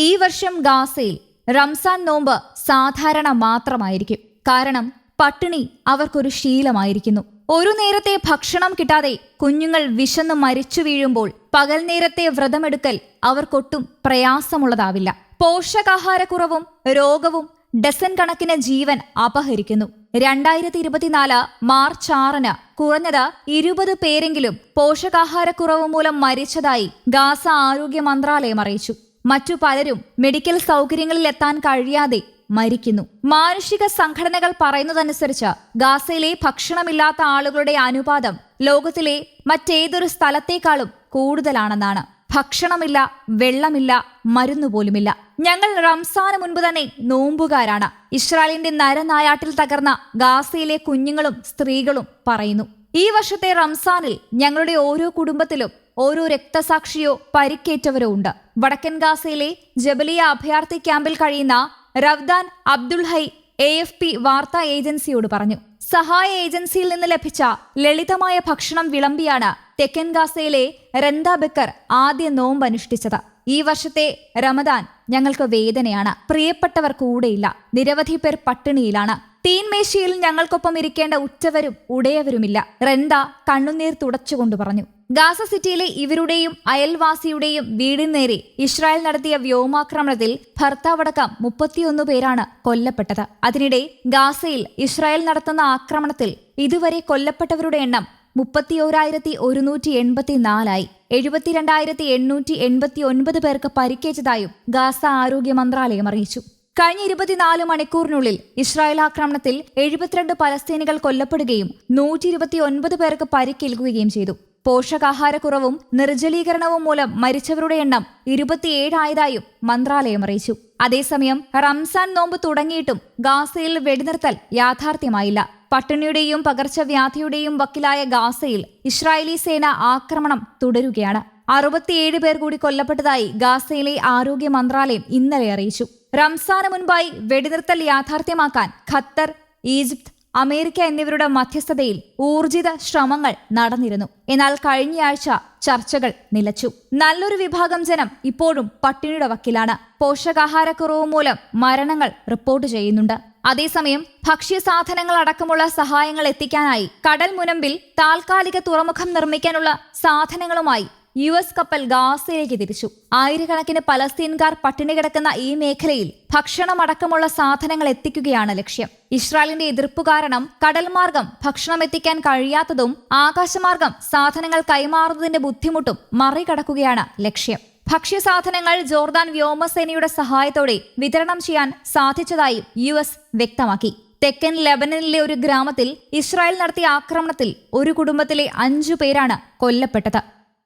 ഈ വർഷം ഗാസയിൽ റംസാൻ നോമ്പ് സാധാരണ മാത്രമായിരിക്കും. കാരണം പട്ടിണി അവർക്കൊരു ശീലമായിരിക്കുന്നു. ഒരു നേരത്തെ ഭക്ഷണം കിട്ടാതെ കുഞ്ഞുങ്ങൾ വിശന്ന് മരിച്ചു വീഴുമ്പോൾ പകൽ നേരത്തെ വ്രതമെടുക്കൽ അവർക്കൊട്ടും പ്രയാസമുള്ളതാവില്ല. പോഷകാഹാരക്കുറവും രോഗവും ഡസൻ കണക്കിന് ജീവൻ അപഹരിക്കുന്നു. രണ്ടായിരത്തി ഇരുപത്തിനാല് മാർച്ച് ആറിന് കുറഞ്ഞത് ഇരുപത് പേരെങ്കിലും പോഷകാഹാരക്കുറവ് മൂലം മരിച്ചതായി ഗാസ ആരോഗ്യ മന്ത്രാലയം അറിയിച്ചു. മറ്റു പലരും മെഡിക്കൽ സൗകര്യങ്ങളിൽ എത്താൻ കഴിയാതെ മരിക്കുന്നു. മാനുഷിക സംഘടനകൾ പറയുന്നതനുസരിച്ച് ഗാസയിലെ ഭക്ഷണമില്ലാത്ത ആളുകളുടെ അനുപാതം ലോകത്തിലെ മറ്റേതൊരു സ്ഥലത്തേക്കാളും കൂടുതലാണെന്നാണ്. ഭക്ഷണമില്ല വെള്ളമില്ല മരുന്നു പോലുമില്ല. ഞങ്ങൾ റംസാന് മുൻപ് തന്നെ നോമ്പുകാരാണ്. ഇസ്രായേലിന്റെ നരനായാട്ടിൽ തകർന്ന ഗാസയിലെ കുഞ്ഞുങ്ങളും സ്ത്രീകളും പറയുന്നു. ഈ വർഷത്തെ റംസാനിൽ ഞങ്ങളുടെ ഓരോ കുടുംബത്തിലും ഓരോ രക്തസാക്ഷിയോ പരിക്കേറ്റവരോ ഉണ്ട്. വടക്കൻ ഗാസയിലെ ജബലിയ അഭയാർത്ഥി ക്യാമ്പിൽ കഴിയുന്ന Rawdan Abdul Hai A F P വാർത്താ ഏജൻസിയോട് പറഞ്ഞു സഹായ ഏജൻസിയിൽ നിന്ന് ലഭിച്ച ലളിതമായ ഭക്ഷണം വിളമ്പിയാണ് തെക്കൻ ഗാസയിലെ രന്ത ബക്കർ ആദ്യ നോമ്പ് അനുഷ്ഠിച്ചത്. ഈ വർഷത്തെ റമദാൻ ഞങ്ങൾക്ക് വേദനയാണ്. പ്രിയപ്പെട്ടവർ കൂടെയില്ല. നിരവധി പേർ പട്ടിണിയിലാണ്. തീൻമേശയിൽ ഞങ്ങൾക്കൊപ്പം ഇരിക്കേണ്ട ഉറ്റവരും ഉടയവരുമില്ല. റെന്ത കണ്ണുനീർ തുടച്ചുകൊണ്ട് പറഞ്ഞു. ഗാസ സിറ്റിയിലെ ഇവരുടെയും അയൽവാസിയുടെയും വീടിന് നേരെ ഇസ്രായേൽ നടത്തിയ വ്യോമാക്രമണത്തിൽ ഭർത്താവടക്കം മുപ്പത്തിയൊന്ന് പേരാണ് കൊല്ലപ്പെട്ടത്. അതിനിടെ ഗാസയിൽ ഇസ്രായേൽ നടത്തുന്ന ആക്രമണത്തിൽ ഇതുവരെ കൊല്ലപ്പെട്ടവരുടെ എണ്ണം മുപ്പത്തിയോരായിരത്തി ഒരുന്നൂറ്റി എൺപത്തിനാലായി എഴുപത്തിരണ്ടായിരത്തി എണ്ണൂറ്റി എൺപത്തി ഒൻപത് പേർക്ക് പരിക്കേറ്റതായും ഗാസ ആരോഗ്യ മന്ത്രാലയം അറിയിച്ചു. കഴിഞ്ഞ ഇരുപത്തിനാല് മണിക്കൂറിനുള്ളിൽ ഇസ്രായേൽ ആക്രമണത്തിൽ എഴുപത്തിരണ്ട് പലസ്തീനികൾ കൊല്ലപ്പെടുകയും നൂറ്റി ഇരുപത്തി ഒൻപത് പേർക്ക് പരിക്കേൽക്കുകയും ചെയ്തു. പോഷകാഹാരക്കുറവും നിർജലീകരണവും മൂലം മരിച്ചവരുടെ എണ്ണം ഇരുപത്തിയേഴായതായും മന്ത്രാലയം അറിയിച്ചു. അതേസമയം റംസാൻ നോമ്പ് തുടങ്ങിയിട്ടും ഗാസയിൽ വെടിനിർത്തൽ യാഥാർത്ഥ്യമായില്ല. പട്ടിണിയുടെയും പകർച്ചവ്യാധിയുടെയും വക്കിലായ ഗാസയിൽ ഇസ്രായേലി സേന ആക്രമണം തുടരുകയാണ്. അറുപത്തിയേഴ് പേർ കൂടി കൊല്ലപ്പെട്ടതായി ഗാസയിലെ ആരോഗ്യ മന്ത്രാലയം ഇന്നലെ അറിയിച്ചു. റംസാന് മുൻപായി വെടിനിർത്തൽ യാഥാർത്ഥ്യമാക്കാൻ ഖത്തർ ഈജിപ്ത് അമേരിക്ക എന്നിവരുടെ മധ്യസ്ഥതയിൽ ഊർജിത ശ്രമങ്ങൾ നടന്നിരുന്നു. എന്നാൽ കഴിഞ്ഞയാഴ്ച ചർച്ചകൾ നിലച്ചു. നല്ലൊരു വിഭാഗം ജനം ഇപ്പോഴും പട്ടിണിയുടെ വക്കിലാണ്. പോഷകാഹാരക്കുറവ് മൂലം മരണങ്ങൾ റിപ്പോർട്ട് ചെയ്യുന്നുണ്ട്. അതേസമയം ഭക്ഷ്യസാധനങ്ങൾ അടക്കമുള്ള സഹായങ്ങൾ എത്തിക്കാനായി കടൽ മുനമ്പിൽ താൽക്കാലിക തുറമുഖം നിർമ്മിക്കാനുള്ള സാധനങ്ങളുമായി യു എസ് കപ്പൽ ഗാസയിലേക്ക് തിരിച്ചു. ആയിരക്കണക്കിന് പലസ്തീൻകാർ പട്ടിണി കിടക്കുന്ന ഈ മേഖലയിൽ ഭക്ഷണമടക്കമുള്ള സാധനങ്ങൾ എത്തിക്കുകയാണ് ലക്ഷ്യം. ഇസ്രായേലിന്റെ എതിർപ്പ് കാരണം കടൽമാർഗം ഭക്ഷണം എത്തിക്കാൻ കഴിയാത്തതും ആകാശമാർഗം സാധനങ്ങൾ കൈമാറുന്നതിന്റെ ബുദ്ധിമുട്ടും മറികടക്കുകയാണ് ലക്ഷ്യം. ഭക്ഷ്യസാധനങ്ങൾ ജോർദാൻ വ്യോമസേനയുടെ സഹായത്തോടെ വിതരണം ചെയ്യാൻ സാധിച്ചതായും യു എസ് വ്യക്തമാക്കി. തെക്കൻ ലെബനനിലെ ഒരു ഗ്രാമത്തിൽ ഇസ്രായേൽ നടത്തിയ ആക്രമണത്തിൽ ഒരു കുടുംബത്തിലെ അഞ്ചു പേരാണ് കൊല്ലപ്പെട്ടത്.